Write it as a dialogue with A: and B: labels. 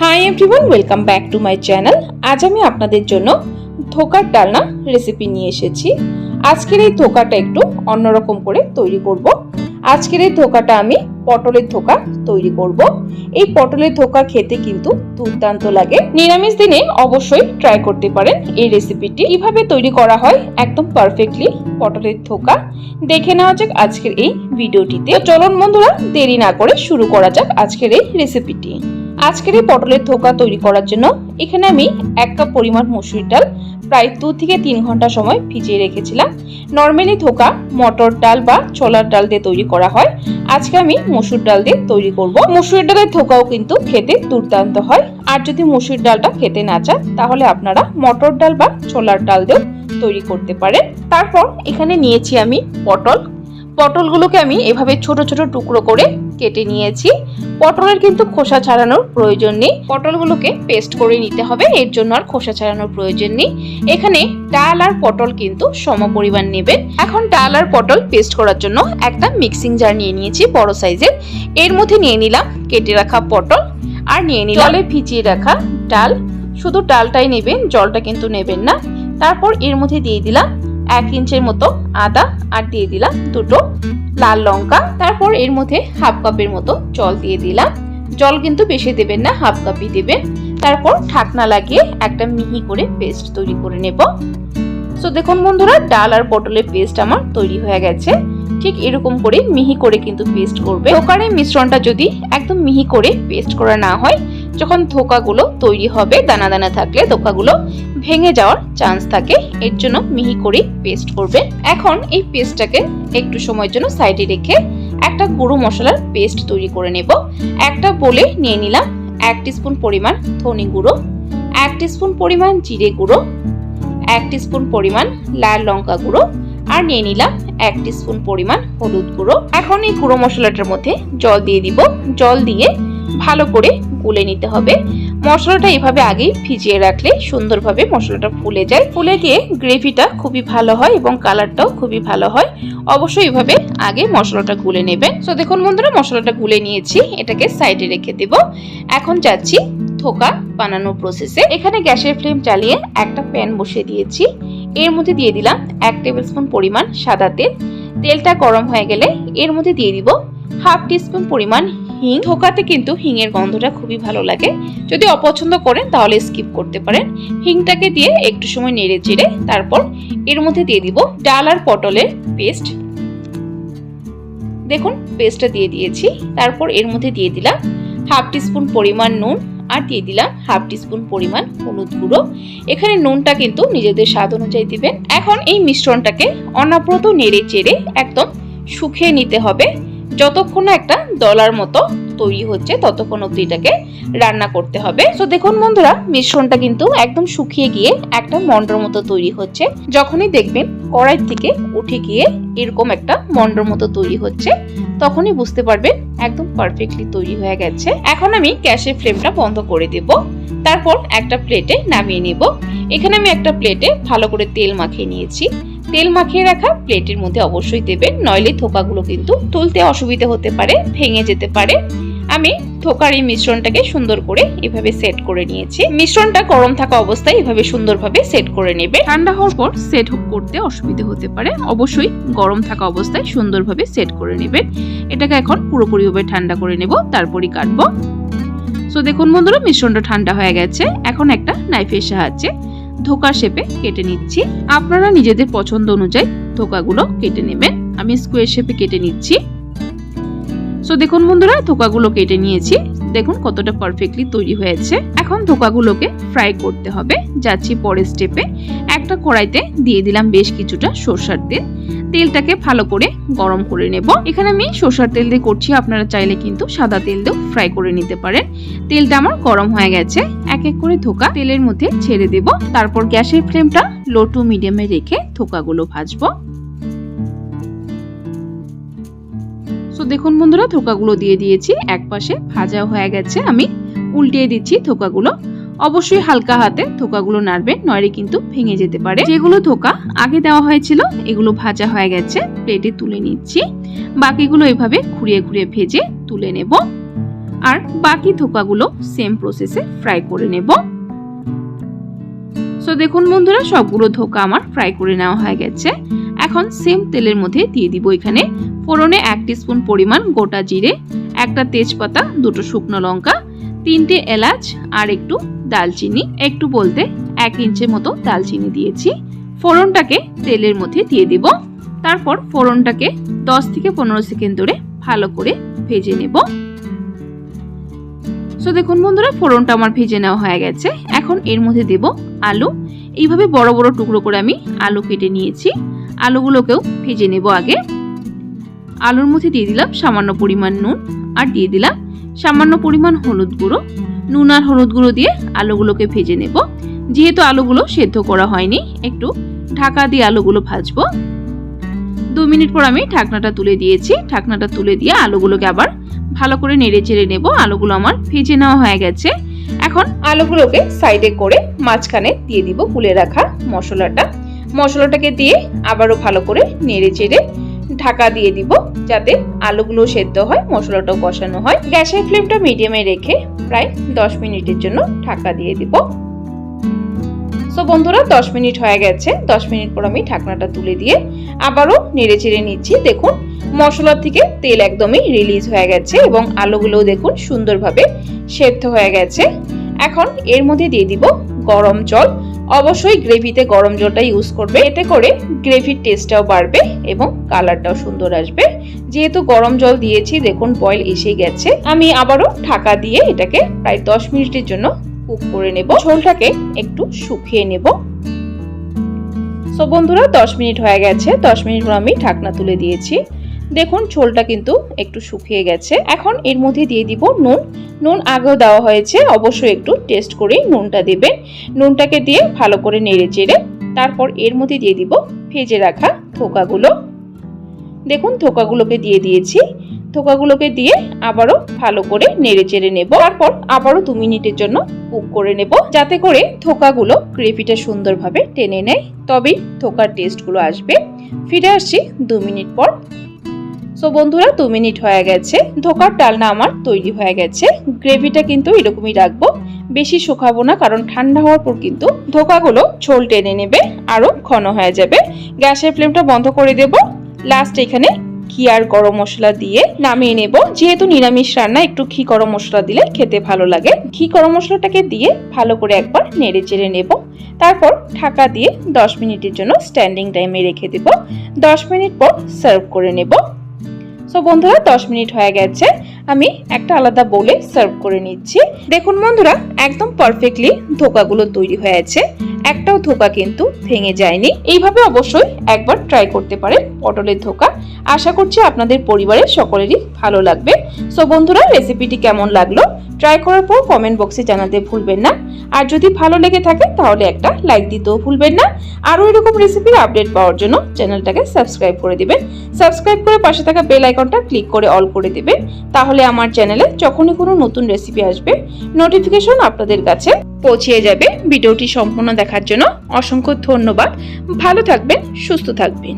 A: Hi everyone welcome back to my channel আজ আমি আপনাদের জন্য ধোকার ডালনা রেসিপি নিয়ে এসেছি। আজকের এই ধোকাটা একটু অন্যরকম করে তৈরি করব। আজকের এই ধোকাটা আমি পটলের ধোকা তৈরি করব। এই পটলের ধোকা খেতে কিন্তু দুর্দান্ত লাগে। নিরামিষ দিনে অবশ্যই ট্রাই করতে পারেন এই রেসিপিটি কীভাবে তৈরি করা হয় একদম পারফেক্টলি পটলের ধোকা। দেখে নেওয়া যাক আজকের এই ভিডিওটিতে চলুন বন্ধুরা, দেরি না করে শুরু করা যাক আজকের এই রেসিপিটি আজকের এই পটলের ধোকা তৈরি করার জন্য এখানে আমি এক কাপ পরিমাণ মসুর ডাল, প্রায় দু থেকে তিন ঘণ্টা সময় ভিজিয়ে রেখেছিলাম। নর্মালি ধোকা মটর ডাল বা ছোলার ডাল দিয়ে তৈরি করা হয়। আজকে আমি মসুর ডাল দিয়ে তৈরি করব। মসুর ডালের ধোকাও কিন্তু খেতে দুর্দান্ত হয়। আর যদি মসুর ডালটা খেতে না চান, তাহলে আপনারা মটর ডাল বা ছোলার ডাল দিয়েও তৈরি করতে পারেন। তারপর এখানে নিয়েছি আমি পটল। পটলগুলোকে আমি এভাবে ছোট ছোট টুকরো করে কেটে নিয়েছি। পটলের কিন্তু খোসা ছাড়ানোর প্রয়োজন নেই। পটলগুলোকে পেস্ট করে নিতে হবে, এর জন্য আর খোসা ছাড়ানোর প্রয়োজন নেই। এখানে ডাল আর পটল কিন্তু সম পরিমাণ নেবেন। এখন ডাল আর পটল পেস্ট করার জন্য একটা মিক্সিং জার নিয়ে নিয়েছি বড় সাইজের এর মধ্যে নিয়ে নিলাম কেটে রাখা পটল আর নিয়ে নিলাম ভিজিয়ে রাখা ডাল। শুধু ডালটাই নেবেন, জলটা কিন্তু নেবেন না। তারপর এর মধ্যে দিয়ে দিলাম এক ইঞ্চের মতো আদা আর দিয়ে দিলাম দুটো লাল লঙ্কা, তারপর এর মধ্যে হাফ কাপের মতো জল দিয়ে দিলাম। জল কিন্তু বেশি দেবেন না হাফ কাপই দেবেন। তারপর ঢাকনা লাগিয়ে একটা মিহি করে পেস্ট তৈরি করে নেব। সো দেখুন বন্ধুরা, ডাল আর পটলের পেস্ট আমার তৈরি হয়ে গেছে। ঠিক এরকম করে মিহি করে কিন্তু পেস্ট করবে। ধোকার মিশ্রণটা যদি একদম মিহি করে পেস্ট করা না হয় যখন ধোকাগুলো তৈরি হবে, দানা দানা থাকলে ধোকাগুলো ভেঙে যাওয়ার চান্স থাকে। এর জন্য মিহি করে পেস্ট করবে এখন এই পেস্টটাকে একটু সময়ের জন্য সাইডে রেখে একটা গুঁড়ো মশলার পেস্ট তৈরি করে নেব। একটা বলে নিয়ে নিলাম এক স্পুন পরিমাণ ধনে গুঁড়ো, এক স্পুন পরিমাণ জিরে গুঁড়ো, এক স্পুন পরিমাণ লাল লঙ্কা গুঁড়ো আর নিয়ে নিলাম এক স্পুন পরিমাণ হলুদ গুঁড়ো। এখন এই গুঁড়ো মশলাটার মধ্যে জল দিয়ে দিব। জল দিয়ে ভালো করে গুলে নিতে হবে। মশলাটা এভাবে আগেই ভিজিয়ে রাখলে সুন্দরভাবে মশলাটা ফুলে যায়। ফুলে গিয়ে গ্রেভিটা খুবই ভালো হয় এবং কালারটাও খুবই ভালো হয়। অবশ্যই এভাবে আগে মশলাটা গুলে নেবেন। তো দেখুন বন্ধুরা, মশলাটা গুলে নিয়েছি। এটাকে সাইডে রেখে দেব। এখন যাচ্ছি থোকা বানানো প্রসেসে এখানে গ্যাসের ফ্লেম চালিয়ে একটা প্যান বসিয়ে দিয়েছি। এর মধ্যে দিয়ে দিলাম এক টেবিল স্পুন পরিমাণ সাদা তেল। তেলটা গরম হয়ে গেলে এর মধ্যে দিয়ে দিব হাফ টিস্পুন পরিমাণ হিং ধোকাতে কিন্তু হিংয়ের গন্ধটা খুবই ভালো লাগে। যদি অপছন্দ করেন তাহলে স্কিপ করতে পারেন। হিংটাকে দিয়ে একটু সময় নেড়ে চেড়ে তারপর এর মধ্যে দিয়ে দিব ডাল আর পটলের পেস্ট দেখুন পেস্টটা দিয়ে দিয়েছি। তারপর এর মধ্যে দিয়ে দিলাম হাফ টিস্পুন পরিমাণ নুন আর দিয়ে দিলাম হাফ টিস্পুন পরিমাণ হলুদ গুঁড়ো। এখানে নুনটা কিন্তু নিজেদের স্বাদ অনুযায়ী দিবেন। এখন এই মিশ্রণটাকে অনাব্রত নেড়ে চেড়ে একদম শুকিয়ে নিতে হবে। যতক্ষণ না একটা দলার মতো তৈরি হচ্ছে, ততক্ষণ অব্দি এটাকে রান্না করতে হবে। তো দেখুন বন্ধুরা, মিশ্রণটা কিন্তু একদম শুকিয়ে গিয়ে একটা মন্ডর মতো তৈরি হচ্ছে। যখনই দেখবেন কড়াই থেকে উঠে গিয়ে এরকম একটা মন্ডর মতো তৈরি হচ্ছে, তখনই বুঝতে পারবেন একদম পারফেক্টলি তৈরি হয়ে গেছে। এখন আমি গ্যাসের ফ্লেমটা বন্ধ করে দেব। তারপর একটা প্লেটে নামিয়ে নেব। এখানে আমি একটা প্লেটে ভালো করে তেল মাখিয়ে নিয়েছি। তেল মাখিয়ে রাখা প্লেটের মধ্যে অবশ্যই দেবেন, নইলে থোকাগুলো কিন্তু তুলতে অসুবিধা হতে পারে, ভেঙে যেতে পারে। আমি থোকার এই মিশ্রণটাকে সুন্দর করে এভাবে সেট করে নিয়েছি। মিশ্রণটা গরম থাকা অবস্থায় এভাবে সুন্দরভাবে সেট করে নেবে ঠান্ডা হওয়ার পর সেট করতে অসুবিধা হতে পারে। অবশ্যই গরম থাকা অবস্থায় সুন্দরভাবে সেট করে নেবেন। এটাকে এখন পুরোপুরিভাবে ঠান্ডা করে নেব, তারপরই কাটবো। সো দেখুন বন্ধুরা, মিশ্রণটা ঠান্ডা হয়ে গেছে। এখন একটা নাইফের সাহায্যে ধোকার শেপে কেটে নিচ্ছি। আপনারা নিজেদের পছন্দ অনুযায়ী ধোকাগুলো কেটে নেবেন। আমি স্কোয়ার শেপে কেটে নিচ্ছি। সো দেখুন বন্ধুরা, ধোকাগুলো কেটে নিয়েছি। দেখুন কতটা পারফেক্টলি তৈরি হয়েছে। এখন ধোকাগুলোকে ফ্রাই করতে হবে। যাচ্ছি পরের স্টেপে একটা কড়াইতে দিয়ে দিলাম বেশ কিছুটা সরষার তেল। তেলটাকে ভালো করে গরম করে নেব। এখানে আমি সরষার তেল দিয়ে করছি। আপনারা চাইলে কিন্তু সাদা তেল দিয়েও ফ্রাই করে নিতে পারেন। তেলটা আমার গরম হয়ে গেছে। এক এক করে ধোকা তেলের মধ্যে ছেড়ে দেব। তারপর গ্যাসের ফ্লেমটা লো টু মিডিয়ামে রেখে ধোকাগুলো ভাজবো। দেখুন বন্ধুরা, থোকাগুলো দিয়ে দিয়েছি। এক পাশে ভাজা হয়ে গেছে। আমি উল্টিয়ে দিচ্ছি থোকাগুলো। অবশ্যই হালকা হাতে থোকাগুলো নাড়বেন নয়রে কিন্তু ভেঙে যেতে পারে। যেগুলো থোকা আগে দেওয়া হয়েছিল, এগুলো ভাজা হয়ে গেছে। প্লেটে তুলে নিচ্ছি। বাকিগুলো এভাবে ঘুরিয়ে ঘুরিয়ে ভেজে তুলে নেব। আর বাকি থোকাগুলো সেম প্রসেসে ফ্রাই করে নেব। সো দেখুন বন্ধুরা, সবগুলো ধোকা আমার ফ্রাই করে নেওয়া হয়ে গেছে। এখন সেম তেলের মধ্যে দিয়ে দিব এখানে ফোড়নে এক স্পুন পরিমাণ গোটা জিরে, একটা তেজপাতা, দুটো শুকনো লঙ্কা, তিনটে এলাচ আর একটু দালচিনি, একটু বলতে এক ইঞ্চের মতো দালচিনি দিয়েছি। ফোড়নটাকে তেলের মধ্যে দিয়ে দিব। তারপর ফোড়নটাকে দশ থেকে পনেরো সেকেন্ড ধরে ভালো করে ভেজে নেব। সো দেখুন বন্ধুরা, ফোড়নটা আমার ভেজে নেওয়া হয়ে গেছে। এখন এর মধ্যে দেব আলু। এইভাবে বড় বড় টুকরো করে আমি আলু কেটে নিয়েছি। আলুগুলোকেও ভেজে নেব আগে। আলুর মধ্যে দিয়ে দিলাম সামান্য পরিমাণ নুন আর দিয়ে দিলাম সামান্য পরিমাণ হলুদ গুঁড়ো। নুন আর হলুদ গুঁড়ো দিয়ে আলুগুলোকে ভেজে নেব। যেহেতু আলুগুলো সেদ্ধ করা হয়নি, একটু ঢাকা দিয়ে আলুগুলো ভাজবো। দু মিনিট পর আমি ঢাকনাটা তুলে দিয়েছি। ঢাকনাটা তুলে দিয়ে আলুগুলোকে আবার ভালো করে নেড়ে চেড়ে নেব। আলুগুলো আমার ভেজে নেওয়া হয়ে গেছে। এখন আলুগুলোকে সাইডে করে মাঝখানে দিয়ে দিব গুলে রাখা মশলাটা। মশলাটাকে দিয়ে আবারও ভালো করে নেড়ে চেড়ে ঢাকা দিয়ে দিব যাতে আলুগুলো সেদ্ধ হয়, মশলাটাও কষানো হয়। গ্যাসের ফ্লেমটা মিডিয়ামে রেখে প্রায় দশ মিনিটের জন্য ঢাকা দিয়ে দিব। সো বন্ধুরা, দশ মিনিট হয়ে গেছে। দশ মিনিট পর আমি ঢাকনাটা তুলে দিয়ে আবারও নেড়ে চেড়ে নিচ্ছি। দেখুন মশলা থেকে তেল একদমই রিলিজ হয়ে গেছে এবং আলুগুলোও দেখুন সুন্দরভাবে সেদ্ধ হয়ে গেছে। এখন এর মধ্যে দিয়ে দিব গরম জল। অবশ্যই গ্রেভিতে গরম জলটা ইউজ করবে। এতে করে গ্রেভির টেস্টটাও বাড়বে এবং কালারটাও সুন্দর আসবে। যেহেতু গরম জল দিয়েছি, দেখুন বয়েল এসে গেছে। আমি আবারও ঢাকা দিয়ে এটাকে প্রায় দশ মিনিটের জন্য কুক করে নেব। ঝোলটাকে একটু শুকিয়ে নেব। সো বন্ধুরা, দশ মিনিট হয়ে গেছে। দশ মিনিট পর আমি ঢাকনা তুলে দিয়েছি। দেখুন, ঝোলটা কিন্তু একটু শুকিয়ে গেছে। এখন এর মধ্যে দিয়ে দিব নুন। নুন আগেও দেওয়া হয়েছে, অবশ্যই একটু টেস্ট করেই নুনটা দেবেন। নুনটাকে দিয়ে ভালো করে নেড়ে চেড়ে তারপর এর মধ্যে দিয়ে দিব ভেজে রাখা থোকাগুলো। দেখুন, থোকাগুলোকে দিয়ে দিয়েছি। থোকাগুলোকে দিয়ে আবারও ভালো করে নেড়ে চেড়ে নেব। তারপর আবারও দু মিনিটের জন্য কুক করে নেব, যাতে করে থোকাগুলো গ্রেভিটা সুন্দরভাবে টেনে নেয়। তবেই থোকার টেস্টগুলো আসবে। ফিরে আসছি দু মিনিট পর। সো বন্ধুরা, দু মিনিট হয়ে গেছে। ধোকার ডালনা আমার তৈরি হয়ে গেছে। গ্রেভিটা কিন্তু এরকমই রাখব। বেশি শুকাবো না, কারণ ঠান্ডা হওয়ার পর কিন্তু ধোকাগুলো ঝোল টেনে নেবে আরও ঘন হয়ে যাবে। গ্যাসের ফ্লেমটা বন্ধ করে দেব। লাস্ট এখানে ঘি আর গরম মশলা দিয়ে নামিয়ে নেব। যেহেতু নিরামিষ রান্না, একটু ঘি গরম মশলা দিলে খেতে ভালো লাগে। ঘি গরম মশলাটাকে দিয়ে ভালো করে একবার নেড়ে চেড়ে নেব। তারপর ঢাকা দিয়ে দশ মিনিটের জন্য স্ট্যান্ডিং টাইমে রেখে দেব। দশ মিনিট পর সার্ভ করে নেব। সো বন্ধুরা, দশ মিনিট হয়ে গেছে। আমি একটা আলাদা বোলে সার্ভ করে নিচ্ছি। দেখুন বন্ধুরা, একদম পারফেক্টলি ধোকাগুলো তৈরি হয়েছে। একটাও ধোকা কিন্তু ভেঙে যায়নি। এইভাবে অবশ্যই একবার ট্রাই করতে পারেন পটলের ধোকা। আশা করছি আপনাদের পরিবারের সকলেরই ভালো লাগবে। সো বন্ধুরা রেসিপিটি কেমন লাগল? ট্রাই করার পর কমেন্ট বক্সে জানাতে ভুলবেন না। আর যদি ভালো লেগে থাকে, তাহলে একটা লাইক দিতেও ভুলবেন না। আরও এরকম রেসিপির আপডেট পাওয়ার জন্য চ্যানেলটাকে সাবস্ক্রাইব করে দিবেন। সাবস্ক্রাইব করে পাশে থাকা বেল আইকনটা ক্লিক করে অল করে দিবেন। তাহলে আমার চ্যানেলে যখনই কোনো নতুন রেসিপি আসবে নোটিফিকেশন আপনাদের কাছে পৌঁছিয়ে যাবে। ভিডিওটি সম্পূর্ণ দেখার জন্য অসংখ্য ধন্যবাদ। ভালো থাকবেন সুস্থ থাকবেন।